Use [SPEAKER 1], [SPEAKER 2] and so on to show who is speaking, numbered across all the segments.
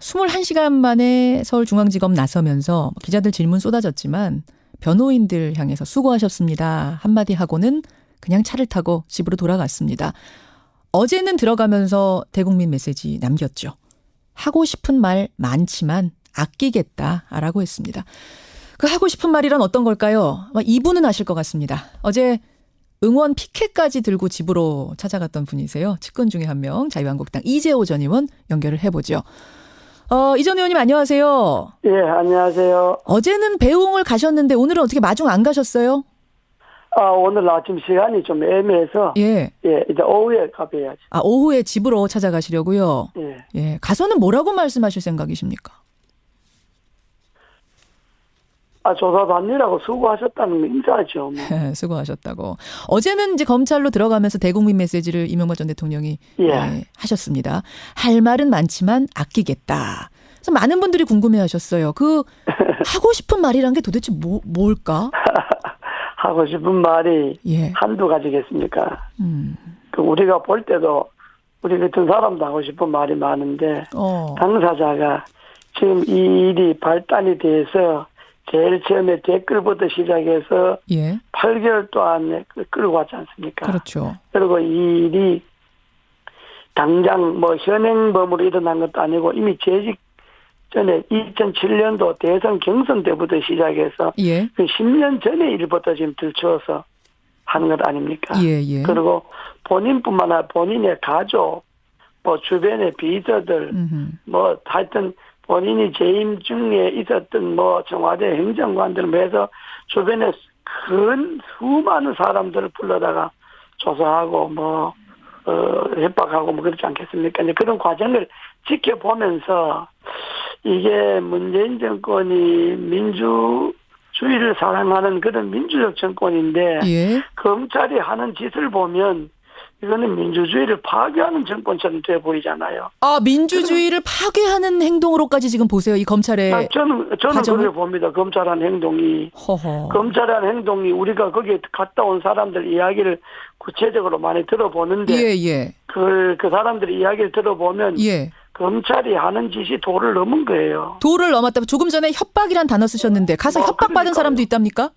[SPEAKER 1] 21시간 만에 서울중앙지검 나서면서 기자들 질문 쏟아졌지만 변호인들 향해서 수고하셨습니다. 한마디 하고는 그냥 차를 타고 집으로 돌아갔습니다. 어제는 들어가면서 대국민 메시지 남겼죠. 하고 싶은 말 많지만 아끼겠다라고 했습니다. 그 하고 싶은 말이란 어떤 걸까요? 아마 이분은 아실 것 같습니다. 어제 응원 피켓까지 들고 집으로 찾아갔던 분이세요. 측근 중에 한 명, 자유한국당 이재호 전 의원 연결을 해보죠. 어, 이전 의원님 안녕하세요.
[SPEAKER 2] 예, 안녕하세요.
[SPEAKER 1] 어제는 배웅을 가셨는데 오늘은 어떻게 마중 안 가셨어요?
[SPEAKER 2] 아, 오늘 아침 시간이 좀 애매해서,
[SPEAKER 1] 예.
[SPEAKER 2] 예, 이제 오후에 가봐야지.
[SPEAKER 1] 아, 오후에 집으로 찾아가시려고요.
[SPEAKER 2] 예.
[SPEAKER 1] 예. 가서는 뭐라고 말씀하실 생각이십니까?
[SPEAKER 2] 아, 조사 받느라고 수고하셨다는 인사죠. 뭐.
[SPEAKER 1] 예, 수고하셨다고. 어제는 이제 검찰로 들어가면서 대국민 메시지를 이명박 전 대통령이
[SPEAKER 2] 예.
[SPEAKER 1] 예, 하셨습니다. 할 말은 많지만 아끼겠다. 그래서 많은 분들이 궁금해하셨어요. 그 하고 싶은 말이란 게 도대체 뭐, 뭘까?
[SPEAKER 2] 하고 싶은 말이
[SPEAKER 1] 예.
[SPEAKER 2] 한두 가지겠습니까?
[SPEAKER 1] 음.
[SPEAKER 2] 그 우리가 볼 때도 우리 같은 사람도 하고 싶은 말이 많은데,
[SPEAKER 1] 어.
[SPEAKER 2] 당사자가 지금 이 일이 발단이 돼서 제일 처음에 댓글부터 시작해서
[SPEAKER 1] 예.
[SPEAKER 2] 8개월 동안 끌고 왔지 않습니까?
[SPEAKER 1] 그렇죠.
[SPEAKER 2] 그리고 이 일이 당장 뭐 현행범으로 일어난 것도 아니고 이미 재직 전에 2007년도 대선 경선 때부터 시작해서
[SPEAKER 1] 예.
[SPEAKER 2] 그 10년 전의 일부터 지금 들추어서 하는 것 아닙니까?
[SPEAKER 1] 예, 예.
[SPEAKER 2] 그리고 본인뿐만 아니라 본인의 가족, 뭐 주변의 비서들,
[SPEAKER 1] 음흠.
[SPEAKER 2] 뭐 하여튼 본인이 재임 중에 있었던 뭐 청와대 행정관들 뭐 해서 주변에 큰 수많은 사람들을 불러다가 조사하고 뭐 어, 협박하고 뭐 그렇지 않겠습니까? 이제 그런 과정을 지켜보면서 이게 문재인 정권이 민주주의를 사랑하는 그런 민주적 정권인데
[SPEAKER 1] 예.
[SPEAKER 2] 검찰이 하는 짓을 보면 이거는 민주주의를 파괴하는 정권처럼 돼 보이잖아요.
[SPEAKER 1] 아, 민주주의를 파괴하는 행동으로까지 지금 보세요. 이 검찰의
[SPEAKER 2] 아, 저는 저는
[SPEAKER 1] 과정을?
[SPEAKER 2] 그렇게 봅니다. 검찰한 행동이
[SPEAKER 1] 허허.
[SPEAKER 2] 검찰한 행동이 우리가 거기에 갔다 온 사람들 이야기를 구체적으로 많이 들어보는데
[SPEAKER 1] 예, 예.
[SPEAKER 2] 그, 그 사람들의 이야기를 들어보면
[SPEAKER 1] 예.
[SPEAKER 2] 검찰이 하는 짓이 도를 넘은 거예요.
[SPEAKER 1] 도를 넘었다. 조금 전에 협박이란 단어 쓰셨는데 가서
[SPEAKER 2] 어,
[SPEAKER 1] 협박받은. 사람도 있답니까?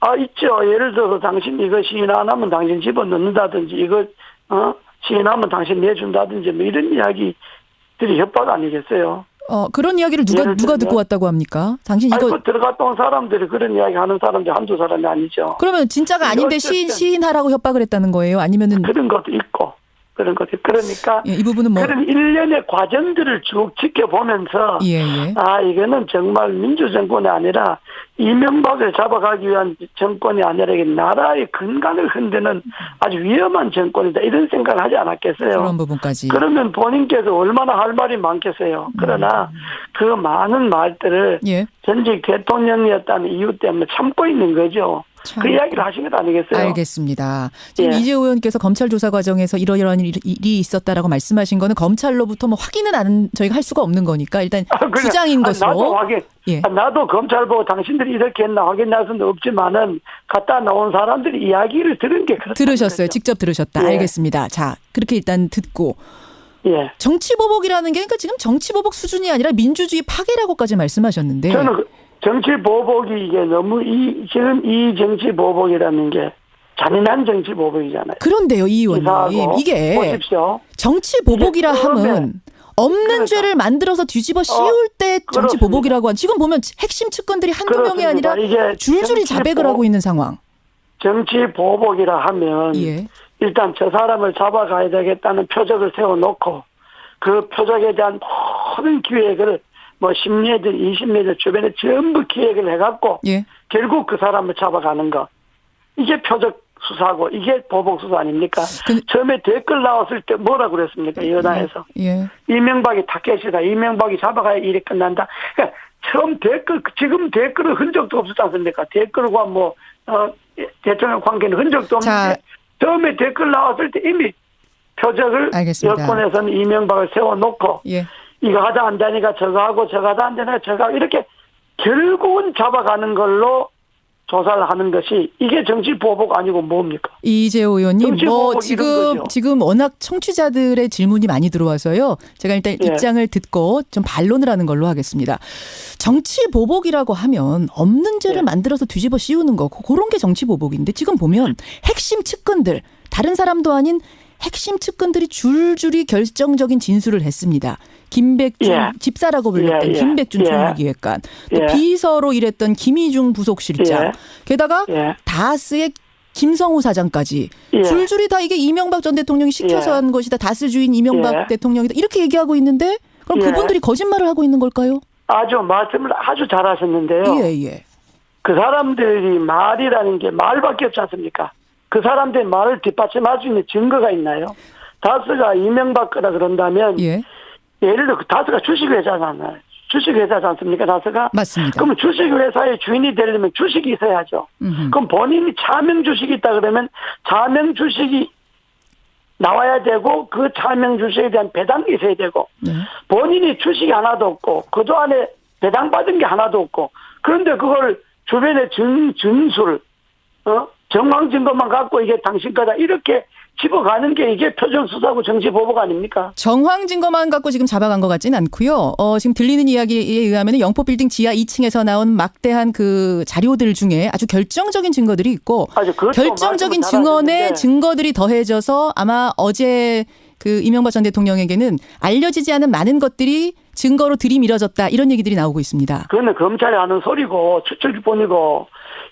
[SPEAKER 2] 아 있죠. 예를 들어서 당신 이거 시인 안 하면 당신 집어넣는다든지 이거 어 시인하면 당신 내준다든지 뭐 이런 이야기들이 협박 아니겠어요?
[SPEAKER 1] 어, 그런 이야기를 누가 누가 듣고 왔다고 합니까? 당신 이거
[SPEAKER 2] 아이고 들어갔다 온 사람들이 그런 이야기 하는 사람들이 한두 사람이 아니죠.
[SPEAKER 1] 그러면 진짜가 아닌데 시인 시인하라고 협박을 했다는 거예요? 아니면은
[SPEAKER 2] 그런 것도 있고 그런 것도 그러니까
[SPEAKER 1] 예, 이 부분은 뭐
[SPEAKER 2] 그런 일련의 과정들을 쭉 지켜보면서
[SPEAKER 1] 예, 예.
[SPEAKER 2] 아 이거는 정말 민주정권이 아니라 이명박을 잡아가기 위한 정권이 아니라 이게 나라의 근간을 흔드는 아주 위험한 정권이다 이런 생각을 하지 않았겠어요.
[SPEAKER 1] 그런 부분까지.
[SPEAKER 2] 그러면 본인께서 얼마나 할 말이 많겠어요. 그러나 그 많은 말들을
[SPEAKER 1] 예.
[SPEAKER 2] 전직 대통령이었다는 이유 때문에 참고 있는 거죠.
[SPEAKER 1] 참.
[SPEAKER 2] 그 이야기를 하신 것 아니겠어요?
[SPEAKER 1] 알겠습니다. 지금
[SPEAKER 2] 예.
[SPEAKER 1] 이재호 의원께서 검찰 조사 과정에서 이러이러한 일- 일이 있었다라고 말씀하신 거는 검찰로부터 뭐 확인은 안 저희가 할 수가 없는 거니까 일단
[SPEAKER 2] 아,
[SPEAKER 1] 주장인
[SPEAKER 2] 아,
[SPEAKER 1] 것으로
[SPEAKER 2] 나도 확인,
[SPEAKER 1] 예.
[SPEAKER 2] 아, 나도 검찰 보고 당신들이 이렇게 했나 확인할 수는 없지만은 갔다 나온 사람들이 이야기를 들은 게
[SPEAKER 1] 들으셨어요.
[SPEAKER 2] 거죠.
[SPEAKER 1] 직접 들으셨다.
[SPEAKER 2] 예.
[SPEAKER 1] 알겠습니다. 자, 그렇게 일단 듣고
[SPEAKER 2] 예.
[SPEAKER 1] 정치 보복이라는 게 그러니까 지금 정치 보복 수준이 아니라 민주주의 파괴라고까지 말씀하셨는데
[SPEAKER 2] 저는 그 정치 보복이 이게 너무 이 지금 이 정치 보복이라는 게 잔인한 정치 보복이잖아요.
[SPEAKER 1] 그런데요, 이 의원님 이게
[SPEAKER 2] 보십시오.
[SPEAKER 1] 정치 보복이라 함은 없는
[SPEAKER 2] 그러니까.
[SPEAKER 1] 죄를 만들어서 뒤집어 씌울 때 정치
[SPEAKER 2] 그렇습니다.
[SPEAKER 1] 보복이라고 한 지금 보면 핵심 측근들이 한두 명이. 아니라
[SPEAKER 2] 이게
[SPEAKER 1] 줄줄이 자백을
[SPEAKER 2] 보-
[SPEAKER 1] 하고 있는 상황.
[SPEAKER 2] 정치 보복이라 하면
[SPEAKER 1] 예.
[SPEAKER 2] 일단 저 사람을 잡아가야 되겠다는 표적을 세워놓고 그 표적에 대한 모든 기획을 뭐 10년들, 20년들 주변에 전부 기획을 해갖고
[SPEAKER 1] 예.
[SPEAKER 2] 결국 그 사람을 잡아가는 거. 이게 표적 수사고 이게 보복 수사 아닙니까?
[SPEAKER 1] 근데-
[SPEAKER 2] 처음에 댓글 나왔을 때 뭐라 그랬습니까? 여당에서.
[SPEAKER 1] 예.
[SPEAKER 2] 이명박이 타켓이다. 이명박이 잡아가야 일이 끝난다. 그러니까 처음 댓글, 지금 댓글은 흔적도 없었지 않습니까? 댓글과 뭐, 어, 대통령 관계는 흔적도
[SPEAKER 1] 자.
[SPEAKER 2] 없는데, 처음에 댓글 나왔을 때 이미 표적을
[SPEAKER 1] 알겠습니다.
[SPEAKER 2] 여권에서는 이명박을 세워놓고,
[SPEAKER 1] 예.
[SPEAKER 2] 이거 하다 안 되니까 저거 하고 저거 하다 안 되니까 저거 하고 이렇게 결국은 잡아가는 걸로 조사를 하는 것이 이게 정치 보복 아니고 뭡니까?
[SPEAKER 1] 이재호 의원님, 뭐 지금. 지금 워낙 청취자들의 질문이 많이 들어와서요. 제가 일단
[SPEAKER 2] 예.
[SPEAKER 1] 입장을 듣고 좀 반론을 하는 걸로 하겠습니다. 정치 보복이라고 하면 없는 죄를
[SPEAKER 2] 예.
[SPEAKER 1] 만들어서 뒤집어 씌우는 거 그런 게 정치 보복인데 지금 보면 핵심 측근들 다른 사람도 아닌 핵심 측근들이 줄줄이 결정적인 진술을 했습니다. 김백준
[SPEAKER 2] 예.
[SPEAKER 1] 집사라고 불렸던
[SPEAKER 2] 예, 예.
[SPEAKER 1] 김백준
[SPEAKER 2] 예.
[SPEAKER 1] 총무기획관, 또
[SPEAKER 2] 예.
[SPEAKER 1] 비서로 일했던 김희중 부속실장,
[SPEAKER 2] 예.
[SPEAKER 1] 게다가
[SPEAKER 2] 예.
[SPEAKER 1] 다스의 김성우 사장까지
[SPEAKER 2] 예.
[SPEAKER 1] 줄줄이 다 이게 이명박 전 대통령이 시켜서
[SPEAKER 2] 예.
[SPEAKER 1] 한 것이다. 다스 주인 이명박
[SPEAKER 2] 예.
[SPEAKER 1] 대통령이다. 이렇게 얘기하고 있는데 그럼
[SPEAKER 2] 예.
[SPEAKER 1] 그분들이 거짓말을 하고 있는 걸까요?
[SPEAKER 2] 아주 말씀을 아주 잘하셨는데요.
[SPEAKER 1] 예, 예.
[SPEAKER 2] 그 사람들이 말이라는 게 말밖에 없지 않습니까? 그 사람들의 말을 뒷받침할 수 있는 증거가 있나요? 다스가 이명박 거다 그런다면
[SPEAKER 1] 예.
[SPEAKER 2] 예를 들어 그 다스가 주식회사잖아요. 주식회사지 않습니까? 다스가?
[SPEAKER 1] 맞습니다.
[SPEAKER 2] 그러면 주식회사의 주인이 되려면 주식이 있어야죠.
[SPEAKER 1] 음흠.
[SPEAKER 2] 그럼 본인이 차명 주식이 있다 그러면 차명 주식이 나와야 되고 그 차명 주식에 대한 배당이 있어야 되고
[SPEAKER 1] 네.
[SPEAKER 2] 본인이 주식이 하나도 없고 그도 안에 배당받은 게 하나도 없고 그런데 그걸 주변에 증, 증술 어? 정황 증거만 갖고 이게 당신 거다 이렇게 집어가는 게 이게 표정 수사고 정치 보복 아닙니까?
[SPEAKER 1] 정황 증거만 갖고 지금 잡아간 것 같지는 않고요. 어, 지금 들리는 이야기에 의하면 영포 빌딩 지하 2층에서 나온 막대한 그 자료들 중에 아주 결정적인 증거들이 있고 결정적인 증언에
[SPEAKER 2] 잘하셨는데
[SPEAKER 1] 증거들이 더해져서 아마 어제 그 이명박 전 대통령에게는 알려지지 않은 많은 것들이 증거로 들이밀어졌다 이런 얘기들이 나오고 있습니다.
[SPEAKER 2] 그거는 검찰이 하는 소리고 추측뿐이고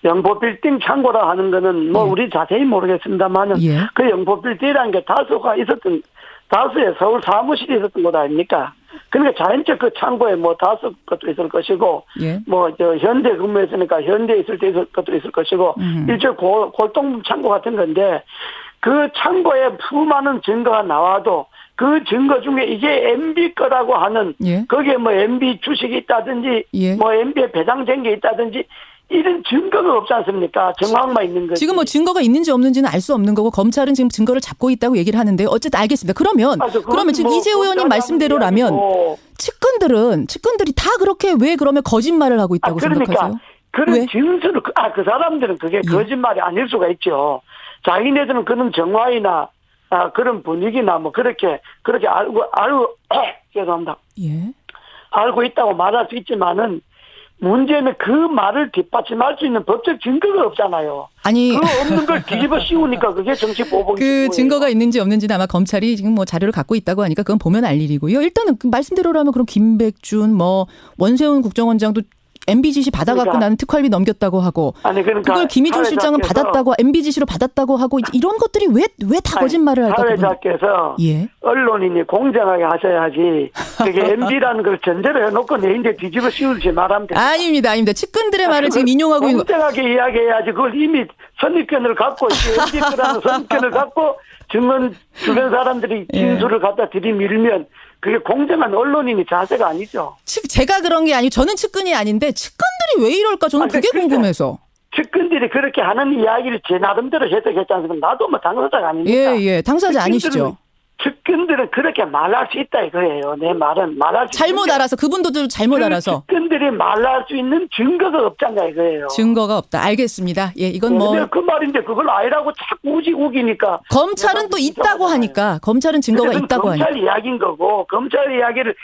[SPEAKER 2] 영포 빌딩 창고라 하는 거는 뭐
[SPEAKER 1] 예.
[SPEAKER 2] 우리 자세히 모르겠습니다만은
[SPEAKER 1] 예.
[SPEAKER 2] 그 영포 빌딩이라는 게 다수가 있었던 다수의 서울 사무실이 있었던 곳 아닙니까? 그러니까 자연적 그 창고에 뭐 다수 것도 있을 것이고
[SPEAKER 1] 예.
[SPEAKER 2] 뭐저 현대 근무했으니까 현대 있을 때 있을 것도 있을 것이고. 일종 골, 골동 창고 같은 건데 그 창고에 수많은 증거가 나와도 그 증거 중에 이게 MB 거라고 하는
[SPEAKER 1] 예.
[SPEAKER 2] 거기에 뭐 MB 주식이 있다든지
[SPEAKER 1] 예.
[SPEAKER 2] 뭐 MB에 배당된 게 있다든지 이런 증거가 없지 않습니까? 정황만 있는 거지.
[SPEAKER 1] 지금 뭐 증거가 있는지 없는지는 알 수 없는 거고 검찰은 지금 증거를 잡고 있다고 얘기를 하는데 어쨌든 알겠습니다. 그러면
[SPEAKER 2] 그건
[SPEAKER 1] 그러면 지금
[SPEAKER 2] 뭐
[SPEAKER 1] 이재호 의원님 말씀대로라면. 측근들은 측근들이 다 그렇게 왜 그러면 거짓말을 하고
[SPEAKER 2] 아,
[SPEAKER 1] 있다고
[SPEAKER 2] 그러니까
[SPEAKER 1] 생각하세요?
[SPEAKER 2] 그런
[SPEAKER 1] 왜?
[SPEAKER 2] 진술을 그- 아, 그 사람들은 그게
[SPEAKER 1] 예.
[SPEAKER 2] 거짓말이 아닐 수가 있죠. 자기네들은 그런 정황이나 아, 그런 분위기나 뭐 그렇게 그렇게 알고 알고 죄송합니다.
[SPEAKER 1] 예.
[SPEAKER 2] 알고 있다고 말할 수 있지만은 문제는 그 말을 뒷받침할 수 있는 법적 증거가 없잖아요.
[SPEAKER 1] 아니
[SPEAKER 2] 그 없는 걸 뒤집어 씌우니까 그게 정치 보복이
[SPEAKER 1] 그 증거가 있는지 없는지는 아마 검찰이 지금 뭐 자료를 갖고 있다고 하니까 그건 보면 알 일이고요. 일단은 그 말씀대로라면 그럼 김백준 뭐 원세훈 국정원장도 MB 지시 받아갖고
[SPEAKER 2] 그러니까.
[SPEAKER 1] 나는 특활비 넘겼다고 하고
[SPEAKER 2] 아니 그러니까
[SPEAKER 1] 그걸 김희중 실장은
[SPEAKER 2] 사회자께서-
[SPEAKER 1] 받았다고 MB 지시로 받았다고 하고 이제 이런 것들이 왜 왜 다
[SPEAKER 2] 아니,
[SPEAKER 1] 거짓말을 할까? 그분?
[SPEAKER 2] 사회자께서
[SPEAKER 1] 예.
[SPEAKER 2] 언론인이 공정하게 하셔야지 그게 MB라는 걸 전제로 해놓고 내인데 뒤집어 씌우지 말하면 됩니다.
[SPEAKER 1] 아닙니다, 아닙니다. 측근들의 말을 지금 인용하고 있는 거.
[SPEAKER 2] 공정하게 이야기해야지 그걸 이미 선입견을 갖고 MB라는 선입견을 갖고 증언 주변 사람들이
[SPEAKER 1] 예.
[SPEAKER 2] 진술을 갖다 들이밀면 그게 공정한 언론인이 자세가 아니죠.
[SPEAKER 1] 측 제가 그런 게 아니고 저는 측근이 아닌데 측근들이 왜 이럴까 저는
[SPEAKER 2] 아,
[SPEAKER 1] 그게
[SPEAKER 2] 근데
[SPEAKER 1] 궁금해서.
[SPEAKER 2] 측근들이 그렇게 하는 이야기를 제 나름대로 해석했지 않습니까? 나도 뭐 당사자가 아닙니까?
[SPEAKER 1] 예, 예. 당사자 아니시죠?
[SPEAKER 2] 측근들은 그렇게 말할 수 있다 이거예요. 내 말은 말할 수
[SPEAKER 1] 잘못 알아서 그분도 잘못
[SPEAKER 2] 그
[SPEAKER 1] 알아서
[SPEAKER 2] 측근들이 말할 수 있는 증거가 없잖아 이거예요.
[SPEAKER 1] 증거가 없다. 알겠습니다. 예, 이건 뭐
[SPEAKER 2] 그 말인데 그걸 아니라고 자꾸 우지 우기니까
[SPEAKER 1] 검찰은 또 있다고. 하니까 검찰은 증거가 있다고 하니까.
[SPEAKER 2] 검찰 이야기인 거고 검찰 이야기를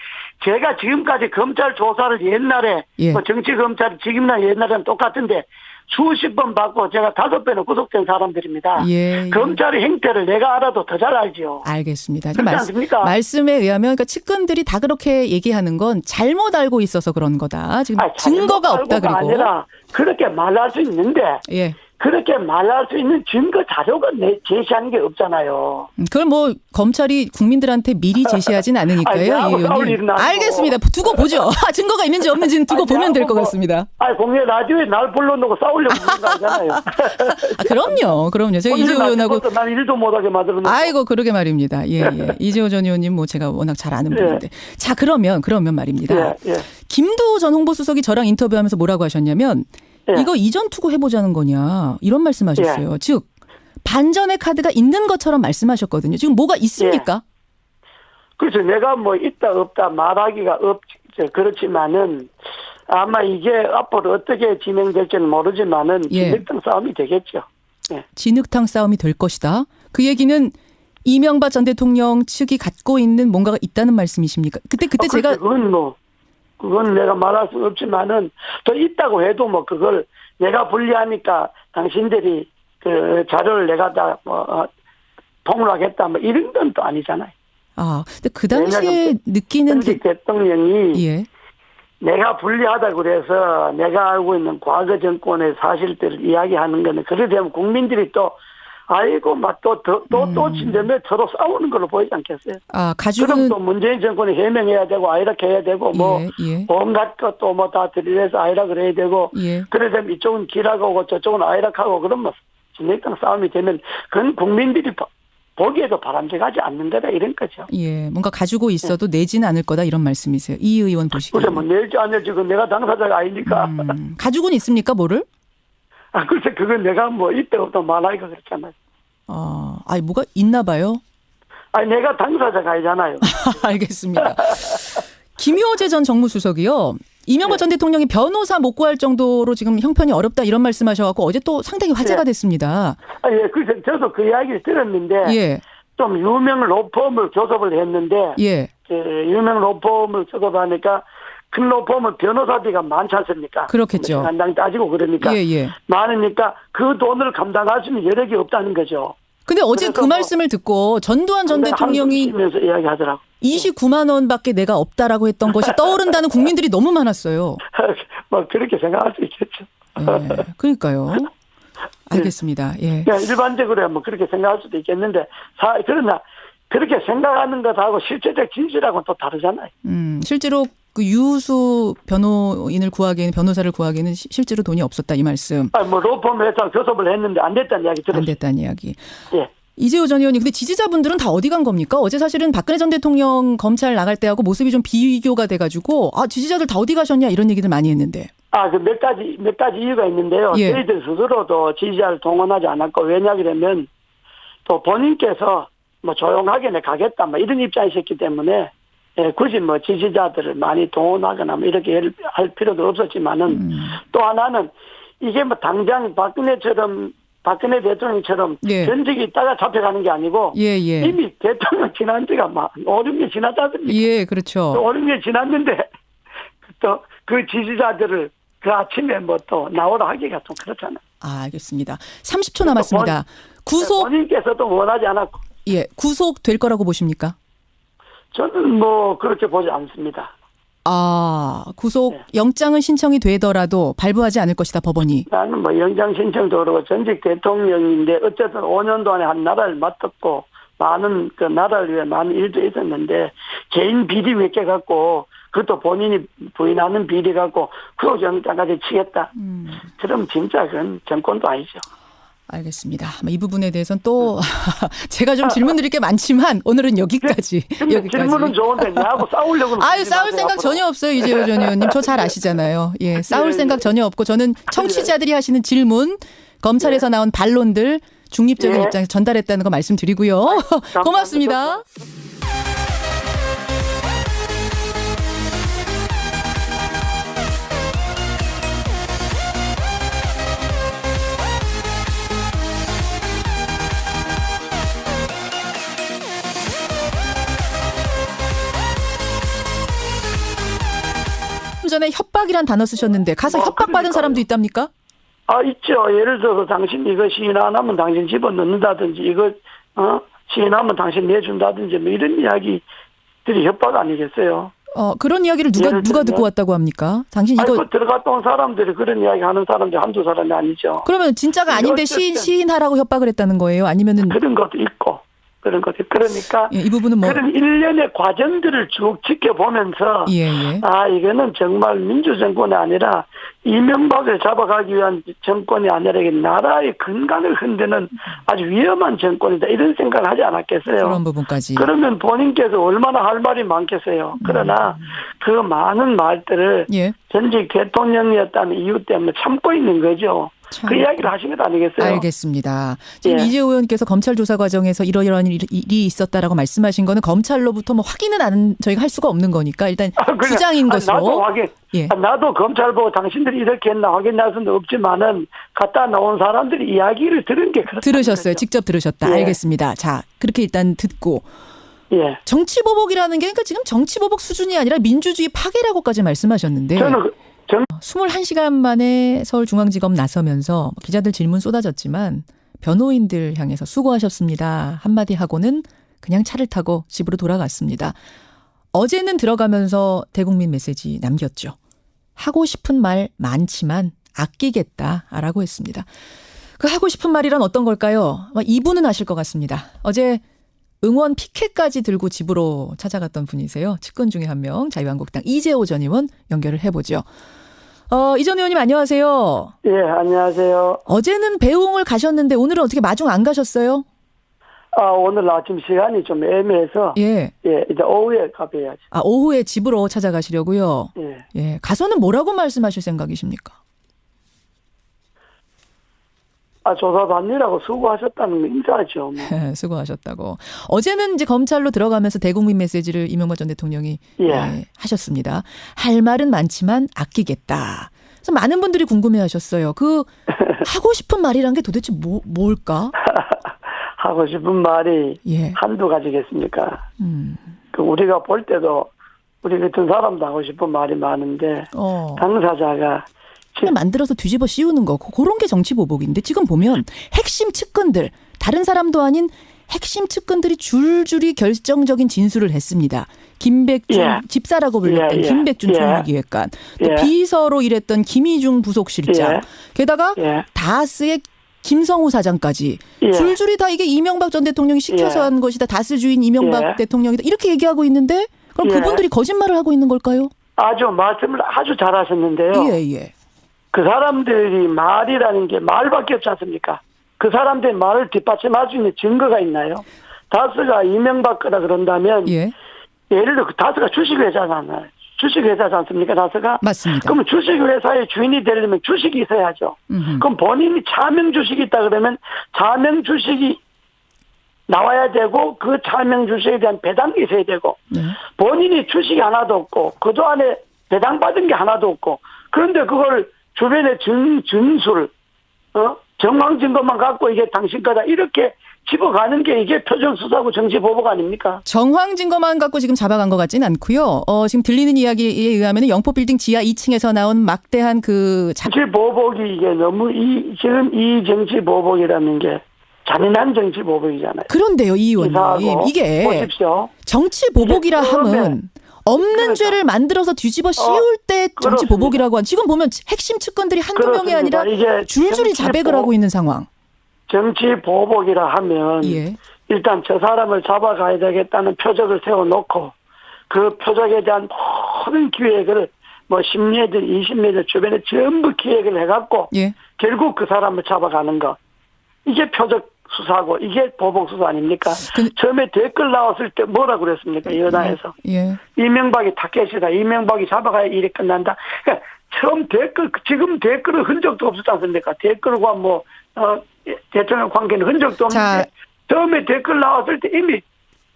[SPEAKER 2] 제가 지금까지 검찰 조사를 옛날에
[SPEAKER 1] 예.
[SPEAKER 2] 뭐 정치 검찰 지금이나 옛날에는 똑같은데 수십 번 받고 제가 다섯 배는 구속된 사람들입니다.
[SPEAKER 1] 예, 예.
[SPEAKER 2] 검찰의 행태를 내가 알아도 더 잘 알죠.
[SPEAKER 1] 알겠습니다.
[SPEAKER 2] 그렇지
[SPEAKER 1] 말씀,
[SPEAKER 2] 않습니까?
[SPEAKER 1] 말씀에 의하면 그러니까 측근들이 다 그렇게 얘기하는 건 잘못 알고 있어서 그런 거다. 지금
[SPEAKER 2] 아니,
[SPEAKER 1] 증거가 없다 그리고.
[SPEAKER 2] 아니라 그렇게 말할 수 있는데
[SPEAKER 1] 예.
[SPEAKER 2] 그렇게 말할 수 있는 증거 자료가 내 제시하는 게 없잖아요.
[SPEAKER 1] 음, 그걸 뭐 검찰이 국민들한테 미리 제시하진 않으니까요.
[SPEAKER 2] 아니, 아니고.
[SPEAKER 1] 알겠습니다. 두고 보죠. 증거가 있는지 없는지는 두고
[SPEAKER 2] 아니,
[SPEAKER 1] 보면 될
[SPEAKER 2] 나하고
[SPEAKER 1] 것
[SPEAKER 2] 뭐-
[SPEAKER 1] 같습니다.
[SPEAKER 2] 아니 공개 라디오에 날 불러놓고 싸우려고 아니잖아요.
[SPEAKER 1] 아, 그럼요. 그럼요. 제가 이재호 의원하고
[SPEAKER 2] 난 일도 못하게 만들어.
[SPEAKER 1] 아이고 그러게 말입니다. 예, 예. 이재호 전 의원님 뭐 제가 워낙 잘 아는
[SPEAKER 2] 예.
[SPEAKER 1] 분인데. 자, 그러면 그러면 말입니다.
[SPEAKER 2] 예, 예.
[SPEAKER 1] 김도 전 홍보수석이 저랑 인터뷰하면서 뭐라고 하셨냐면
[SPEAKER 2] 예.
[SPEAKER 1] 이거 이전 투구 해보자는 거냐 이런 말씀하셨어요. 즉 반전의 카드가 있는 것처럼 말씀하셨거든요. 지금 뭐가 있습니까?
[SPEAKER 2] 그렇죠. 내가 뭐 있다 없다 말하기가 없 저, 그렇지만은 아마 이게 앞으로 어떻게 진행될지는 모르지만은
[SPEAKER 1] 예.
[SPEAKER 2] 진흙등 싸움이 되겠죠.
[SPEAKER 1] 진흙탕 싸움이 될 것이다. 그 얘기는 이명박 전 대통령 측이 갖고 있는 뭔가가 있다는 말씀이십니까? 그때 그때
[SPEAKER 2] 어,
[SPEAKER 1] 제가
[SPEAKER 2] 글쎄, 그건 뭐 그건 내가 말할 수 없지만은 더 있다고 해도 뭐 그걸 내가 불리하니까 당신들이 그 자료를 내가 다뭐 통로하겠다 뭐 이런 건 또 아니잖아요.
[SPEAKER 1] 아, 근데 그 당시에 느끼는 게
[SPEAKER 2] 대통령이
[SPEAKER 1] 예.
[SPEAKER 2] 내가 불리하다 그래서 내가 알고 있는 과거 정권의 사실들을 이야기하는 거는 그래 되면 국민들이 또 아이고 막또또 또또 진대며 서로 싸우는 걸로 보이지 않겠어요?
[SPEAKER 1] 아,
[SPEAKER 2] 그럼
[SPEAKER 1] 가죽은
[SPEAKER 2] 또 문재인 정권이 해명해야 되고 아이락 해야 되고 뭐
[SPEAKER 1] 예, 예.
[SPEAKER 2] 온갖 것도 뭐 다 들이대서 아이락을 해야 되고
[SPEAKER 1] 예.
[SPEAKER 2] 그래 되면 이쪽은 기락하고 저쪽은 아이락하고 그러면 진흙탕 싸움이 되면 그건 국민들이 봐- 보기에도 바람직하지 않는 거다 이런 거죠.
[SPEAKER 1] 예. 뭔가 가지고 있어도 내지는 않을 거다 이런 말씀이세요. 이 의원 보시기에.
[SPEAKER 2] 그래 뭐 낼지 안 낼지 그건 내가 당사자가 아니니까
[SPEAKER 1] 음, 가죽은 있습니까, 뭐를?
[SPEAKER 2] 아 글쎄 그건 내가 뭐 이때 없다 말하기가 그렇잖아요.
[SPEAKER 1] 아, 아니 뭐가 있나 봐요.
[SPEAKER 2] 아니 내가 당사자가 아니잖아요.
[SPEAKER 1] 알겠습니다. 김효재 전 정무수석이요. 이명박
[SPEAKER 2] 네.
[SPEAKER 1] 전 대통령이 변호사 못 구할 정도로 지금 형편이 어렵다 이런 말씀하셔갖고 어제 또 상당히 화제가
[SPEAKER 2] 네.
[SPEAKER 1] 됐습니다.
[SPEAKER 2] 아, 예, 그래서 저도 그 이야기를 들었는데
[SPEAKER 1] 예,
[SPEAKER 2] 좀 유명 로펌을 교섭을 했는데
[SPEAKER 1] 예,
[SPEAKER 2] 그 유명 로펌을 교섭하니까 큰 로펌은 변호사비가 많지 않습니까?
[SPEAKER 1] 그렇겠죠.
[SPEAKER 2] 한당 따지고 그러니까
[SPEAKER 1] 예, 예.
[SPEAKER 2] 많으니까 그 돈을 감당할 수 있는 여력이 없다는 거죠.
[SPEAKER 1] 근데 어제
[SPEAKER 2] 그 뭐-
[SPEAKER 1] 말씀을 듣고 전두환 전 대통령이
[SPEAKER 2] 한숨 쉬면서 이야기하더라고.
[SPEAKER 1] 29만 원밖에 내가 없다라고 했던 것이 떠오른다는 국민들이 너무 많았어요.
[SPEAKER 2] 뭐 그렇게 생각할 수 있겠죠.
[SPEAKER 1] 예, 그러니까요. 알겠습니다. 예.
[SPEAKER 2] 그냥 일반적으로 뭐 그렇게 생각할 수도 있겠는데 사, 그러나 그렇게 생각하는 것하고 실제적 진실하고는 또 다르잖아요.
[SPEAKER 1] 음, 실제로 그 유수 변호인을 구하기에는 변호사를 구하기에는 시- 실제로 돈이 없었다 이 말씀
[SPEAKER 2] 아니, 뭐 로펌 회사 교섭을 했는데 안 됐다는 이야기
[SPEAKER 1] 안
[SPEAKER 2] 들었어요.
[SPEAKER 1] 됐다는 이야기.
[SPEAKER 2] 예.
[SPEAKER 1] 이재호 전 의원님, 근데 지지자분들은 다 어디 간 겁니까? 어제 사실은 박근혜 전 대통령 검찰 나갈 때하고 모습이 좀 비교가 돼가지고 아 지지자들 다 어디 가셨냐 이런 얘기들 많이 했는데.
[SPEAKER 2] 아, 그 몇 가지, 몇 가지 이유가 있는데요.
[SPEAKER 1] 예.
[SPEAKER 2] 저희들 스스로도 지지자를 동원하지 않았고, 왜냐 그러면 또 본인께서 뭐 조용하게 내 가겠다, 뭐 이런 입장이셨기 때문에, 예, 굳이 뭐 지지자들을 많이 동원하거나 뭐 이렇게 할- 할 필요도 없었지만은
[SPEAKER 1] 음.
[SPEAKER 2] 또 하나는 이게 뭐 당장 박근혜처럼, 박근혜 대통령처럼
[SPEAKER 1] 예.
[SPEAKER 2] 전직이 있다가 잡혀가는 게 아니고
[SPEAKER 1] 예, 예.
[SPEAKER 2] 이미 대통령 지난 지가 막 5, 6년 지났지 않습니까?
[SPEAKER 1] 예, 그렇죠.
[SPEAKER 2] 5, 6년 지났는데 또 그 지지자들을 그 아침에 뭐 또 나오라 하기가 좀 그렇잖아요.
[SPEAKER 1] 아, 알겠습니다. 30초 남았습니다. 구속,
[SPEAKER 2] 본인께서도 원하지 않았고
[SPEAKER 1] 예, 구속 될 거라고 보십니까?
[SPEAKER 2] 저는 뭐 그렇게 보지 않습니다.
[SPEAKER 1] 아, 구속
[SPEAKER 2] 네.
[SPEAKER 1] 영장은 신청이 되더라도 발부하지 않을 것이다, 법원이.
[SPEAKER 2] 나는 뭐 영장 신청도 그러고 전직 대통령인데 어쨌든 5년 동안에 한 나라를 맡았고 많은 그 나라를 위해 많은 일도 있었는데 개인 비리 몇 개 갖고 그것도 본인이 부인하는 비리 갖고 구속 영장까지 치겠다.
[SPEAKER 1] 음.
[SPEAKER 2] 그럼 진짜 그건 정권도 아니죠.
[SPEAKER 1] 알겠습니다. 이 부분에 대해서는 또 제가 좀 질문드릴 게 많지만 오늘은 여기까지.
[SPEAKER 2] 근데 질문은 좋은데 나하고 싸우려고는
[SPEAKER 1] 아유
[SPEAKER 2] 그러지
[SPEAKER 1] 싸울
[SPEAKER 2] 마세요,
[SPEAKER 1] 생각
[SPEAKER 2] 앞으로.
[SPEAKER 1] 전혀 없어요 이재호 전 의원님 저 잘 아시잖아요. 예 싸울
[SPEAKER 2] 네,
[SPEAKER 1] 생각
[SPEAKER 2] 네.
[SPEAKER 1] 전혀 없고 저는 청취자들이 하시는 질문 검찰에서 나온 반론들 중립적인
[SPEAKER 2] 네.
[SPEAKER 1] 입장에서 전달했다는 거 말씀드리고요. 고맙습니다. 좀 전에 협박이란 단어 쓰셨는데 가서
[SPEAKER 2] 뭐,
[SPEAKER 1] 협박받은
[SPEAKER 2] 그러니까요.
[SPEAKER 1] 사람도 있답니까?
[SPEAKER 2] 아, 있죠. 예를 들어서 당신 이거 시인 안 하면 당신 집어넣는다든지, 이거, 어, 시인 하면 당신 내준다든지, 뭐 이런 이야기들이 협박 아니겠어요?
[SPEAKER 1] 어 그런 이야기를 누가
[SPEAKER 2] 예를
[SPEAKER 1] 누가
[SPEAKER 2] 들면-
[SPEAKER 1] 듣고 왔다고 합니까? 당신
[SPEAKER 2] 아니,
[SPEAKER 1] 이거
[SPEAKER 2] 그 들어갔다 온 사람들이 그런 이야기 하는 사람들이 한두 사람이 아니죠.
[SPEAKER 1] 그러면 진짜가 아닌데 시인
[SPEAKER 2] 어쨌든-
[SPEAKER 1] 시인하라고 협박을 했다는 거예요? 아니면은
[SPEAKER 2] 그런 것도 있고, 그런 것도. 그러니까,
[SPEAKER 1] 예, 이 부분은 뭐
[SPEAKER 2] 그런 일련의 과정들을 쭉 지켜보면서,
[SPEAKER 1] 예, 예.
[SPEAKER 2] 아, 이거는 정말 민주정권이 아니라 이명박을 잡아가기 위한 정권이 아니라 이게 나라의 근간을 흔드는 아주 위험한 정권이다. 이런 생각을 하지 않았겠어요.
[SPEAKER 1] 그런 부분까지.
[SPEAKER 2] 그러면 본인께서 얼마나 할 말이 많겠어요. 그러나 그 많은 말들을
[SPEAKER 1] 예.
[SPEAKER 2] 전직 대통령이었다는 이유 때문에 참고 있는 거죠.
[SPEAKER 1] 참.
[SPEAKER 2] 그 이야기를 하신 것 아니겠어요?
[SPEAKER 1] 알겠습니다. 지금
[SPEAKER 2] 예.
[SPEAKER 1] 이재호 의원께서 검찰 조사 과정에서 이러이러한 일- 일이 있었다라고 말씀하신 거는 검찰로부터 뭐 확인은 안 저희가 할 수가 없는 거니까 일단
[SPEAKER 2] 아, 그냥,
[SPEAKER 1] 주장인
[SPEAKER 2] 아, 나도
[SPEAKER 1] 것으로
[SPEAKER 2] 확인,
[SPEAKER 1] 예.
[SPEAKER 2] 아, 나도 검찰 보고 당신들이 이렇게 했나 확인할 수는 없지만은 갖다 나온 사람들이 이야기를 들은 게.
[SPEAKER 1] 들으셨어요. 직접 들으셨다.
[SPEAKER 2] 예.
[SPEAKER 1] 알겠습니다. 자, 그렇게 일단 듣고
[SPEAKER 2] 예.
[SPEAKER 1] 정치 보복이라는 게 그러니까 지금 정치 보복 수준이 아니라 민주주의 파괴라고까지 말씀하셨는데
[SPEAKER 2] 저는 그- 정,
[SPEAKER 1] 21시간 만에 서울중앙지검 나서면서 기자들 질문 쏟아졌지만 변호인들 향해서 수고하셨습니다. 한마디 하고는 그냥 차를 타고 집으로 돌아갔습니다. 어제는 들어가면서 대국민 메시지 남겼죠. 하고 싶은 말 많지만 아끼겠다라고 했습니다. 그 하고 싶은 말이란 어떤 걸까요? 이분은 아실 것 같습니다. 어제 응원 피켓까지 들고 집으로 찾아갔던 분이세요. 측근 중에 한 명, 자유한국당 이재호 전 의원 연결을 해보죠. 어, 이전 의원님 안녕하세요.
[SPEAKER 2] 예, 안녕하세요.
[SPEAKER 1] 어제는 배웅을 가셨는데 오늘은 어떻게 마중 안 가셨어요?
[SPEAKER 2] 아, 오늘 아침 시간이 좀 애매해서
[SPEAKER 1] 예.
[SPEAKER 2] 예, 이제 오후에 가봐야지.
[SPEAKER 1] 아, 오후에 집으로 찾아가시려고요.
[SPEAKER 2] 예.
[SPEAKER 1] 예. 가서는 뭐라고 말씀하실 생각이십니까?
[SPEAKER 2] 아, 조사받느라고 수고하셨다는 거 인사하죠. 뭐.
[SPEAKER 1] 수고하셨다고. 어제는 이제 검찰로 들어가면서 대국민 메시지를 이명박 전 대통령이
[SPEAKER 2] 예.
[SPEAKER 1] 예, 하셨습니다. 할 말은 많지만 아끼겠다. 그래서 많은 분들이 궁금해 하셨어요. 그 하고 싶은 말이란 게 도대체 뭐, 뭘까?
[SPEAKER 2] 하고 싶은 말이
[SPEAKER 1] 예.
[SPEAKER 2] 한두 가지겠습니까?
[SPEAKER 1] 음.
[SPEAKER 2] 그 우리가 볼 때도 우리 같은 사람도 하고 싶은 말이 많은데
[SPEAKER 1] 어.
[SPEAKER 2] 당사자가
[SPEAKER 1] 그냥 만들어서 뒤집어 씌우는 거 그- 그런 게 정치 보복인데 지금 보면 핵심 측근들 다른 사람도 아닌 핵심 측근들이 줄줄이 결정적인 진술을 했습니다. 김백준
[SPEAKER 2] 예.
[SPEAKER 1] 집사라고 불렸던
[SPEAKER 2] 예, 예.
[SPEAKER 1] 김백준
[SPEAKER 2] 예.
[SPEAKER 1] 총무기획관, 또
[SPEAKER 2] 예.
[SPEAKER 1] 비서로 일했던 김희중 부속실장,
[SPEAKER 2] 예.
[SPEAKER 1] 게다가
[SPEAKER 2] 예.
[SPEAKER 1] 다스의 김성우 사장까지
[SPEAKER 2] 예.
[SPEAKER 1] 줄줄이 다 이게 이명박 전 대통령이 시켜서
[SPEAKER 2] 예.
[SPEAKER 1] 한 것이다. 다스 주인 이명박
[SPEAKER 2] 예.
[SPEAKER 1] 대통령이다. 이렇게 얘기하고 있는데 그럼
[SPEAKER 2] 예.
[SPEAKER 1] 그분들이 거짓말을 하고 있는 걸까요?
[SPEAKER 2] 아주 말씀을 아주 잘하셨는데요.
[SPEAKER 1] 예, 예.
[SPEAKER 2] 그 사람들이 말이라는 게 말밖에 없지 않습니까? 그 사람들의 말을 뒷받침할 수 있는 증거가 있나요? 다스가 이명박 거다 그런다면
[SPEAKER 1] 예.
[SPEAKER 2] 예를 들어 그 다스가 주식회사잖아요. 주식회사지 않습니까? 다스가?
[SPEAKER 1] 맞습니다.
[SPEAKER 2] 그러면 주식회사의 주인이 되려면 주식이 있어야죠.
[SPEAKER 1] 음흠.
[SPEAKER 2] 그럼 본인이 차명 주식이 있다 그러면 차명 주식이 나와야 되고 그 차명 주식에 대한 배당이 있어야 되고
[SPEAKER 1] 네.
[SPEAKER 2] 본인이 주식이 하나도 없고 그동안에 배당받은 게 하나도 없고 그런데 그걸 주변에 증, 증술 어? 정황 증거만 갖고 이게 당신 거다 이렇게 집어가는 게 이게 표정 수사고 정치 보복 아닙니까?
[SPEAKER 1] 정황 증거만 갖고 지금 잡아간 것 같지는 않고요. 어, 지금 들리는 이야기에 의하면 영포 빌딩 지하 2층에서 나온 막대한 그 자,
[SPEAKER 2] 정치 보복이 이게 너무 이 지금 이 정치 보복이라는 게 잔인한 정치 보복이잖아요.
[SPEAKER 1] 그런데요, 이 의원님. 이게
[SPEAKER 2] 보십시오.
[SPEAKER 1] 정치 보복이라 함은 없는
[SPEAKER 2] 그러니까.
[SPEAKER 1] 죄를 만들어서 뒤집어 씌울 때 정치
[SPEAKER 2] 그렇습니다.
[SPEAKER 1] 보복이라고 한 지금 보면 핵심 측근들이 한두 명이. 아니라 줄줄이
[SPEAKER 2] 정치
[SPEAKER 1] 자백을
[SPEAKER 2] 보-
[SPEAKER 1] 하고 있는 상황.
[SPEAKER 2] 정치 보복이라 하면
[SPEAKER 1] 예.
[SPEAKER 2] 일단 저 사람을 잡아가야 되겠다는 표적을 세워놓고 그 표적에 대한 모든 기획을 뭐 10m, 20m 주변에 전부 기획을 해갖고
[SPEAKER 1] 예.
[SPEAKER 2] 결국 그 사람을 잡아가는 거. 이게 표적 수사고 이게 보복 수사 아닙니까?
[SPEAKER 1] 그-
[SPEAKER 2] 처음에 댓글 나왔을 때 뭐라 그랬습니까? 여당에서.
[SPEAKER 1] 예.
[SPEAKER 2] 이명박이 타켓이다. 이명박이 잡아가야 일이 끝난다. 그러니까 처음 댓글, 지금 댓글은 흔적도 없었지 않습니까? 댓글과 뭐, 어, 대통령 관계는 흔적도
[SPEAKER 1] 자.
[SPEAKER 2] 없는데, 처음에 댓글 나왔을 때 이미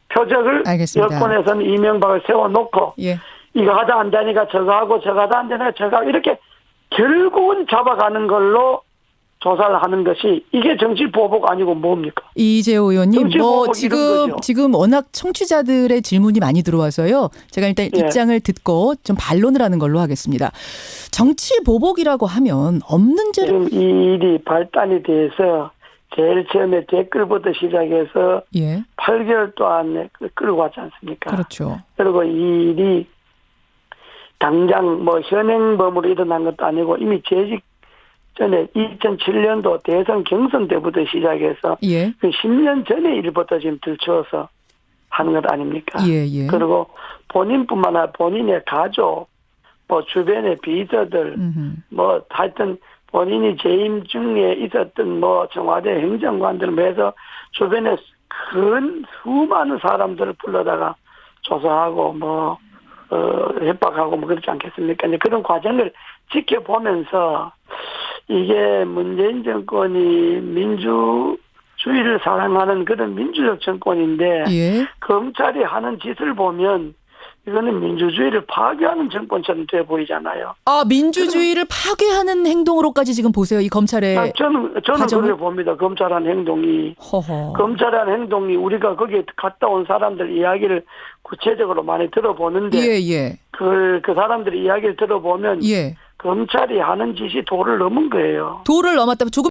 [SPEAKER 2] 표적을
[SPEAKER 1] 알겠습니다.
[SPEAKER 2] 여권에서는 이명박을 세워놓고,
[SPEAKER 1] 예.
[SPEAKER 2] 이거 하다 안 되니까 저거 하고 저거 하다 안 되니까 저거 하고, 이렇게 결국은 잡아가는 걸로 조사를 하는 것이 이게 정치 보복 아니고 뭡니까?
[SPEAKER 1] 이재호 의원님, 뭐 지금. 지금 워낙 청취자들의 질문이 많이 들어와서요. 제가 일단
[SPEAKER 2] 예.
[SPEAKER 1] 입장을 듣고 좀 반론을 하는 걸로 하겠습니다. 정치 보복이라고 하면 없는 죄를
[SPEAKER 2] 지금 이 일이 발단이 돼서 제일 처음에 댓글부터 시작해서
[SPEAKER 1] 예,
[SPEAKER 2] 8개월 동안에 그- 끌고 왔지 않습니까?
[SPEAKER 1] 그렇죠.
[SPEAKER 2] 그리고 이 일이 당장 뭐 현행범으로 일어난 것도 아니고 이미 재직 전에 2007년도 대선 경선 때부터 시작해서
[SPEAKER 1] 예,
[SPEAKER 2] 그 10년 전의 일부터 지금 들추어서 하는 것 아닙니까?
[SPEAKER 1] 예, 예.
[SPEAKER 2] 그리고 본인뿐만 아니라 본인의 가족, 뭐 주변의 비서들,
[SPEAKER 1] 음흠.
[SPEAKER 2] 뭐 하여튼 본인이 재임 중에 있었던 뭐 청와대 행정관들 뭐 해서 주변에 큰 수많은 사람들을 불러다가 조사하고 뭐 어, 협박하고 뭐 그렇지 않겠습니까? 이제 그런 과정을 지켜보면서 이게 문재인 정권이 민주주의를 사랑하는 그런 민주적 정권인데
[SPEAKER 1] 예.
[SPEAKER 2] 검찰이 하는 짓을 보면 이거는 민주주의를 파괴하는 정권처럼 돼 보이잖아요.
[SPEAKER 1] 아, 민주주의를 파괴하는 행동으로까지 지금 보세요. 이 검찰의
[SPEAKER 2] 아, 저는 저는? 그렇게 봅니다. 검찰한 행동이
[SPEAKER 1] 허허.
[SPEAKER 2] 검찰한 행동이 우리가 거기에 갔다 온 사람들 이야기를 구체적으로 많이 들어보는데
[SPEAKER 1] 예, 예.
[SPEAKER 2] 그, 그 사람들의 이야기를 들어보면
[SPEAKER 1] 예.
[SPEAKER 2] 검찰이 하는 짓이 도를 넘은 거예요.
[SPEAKER 1] 도를 넘었다. 조금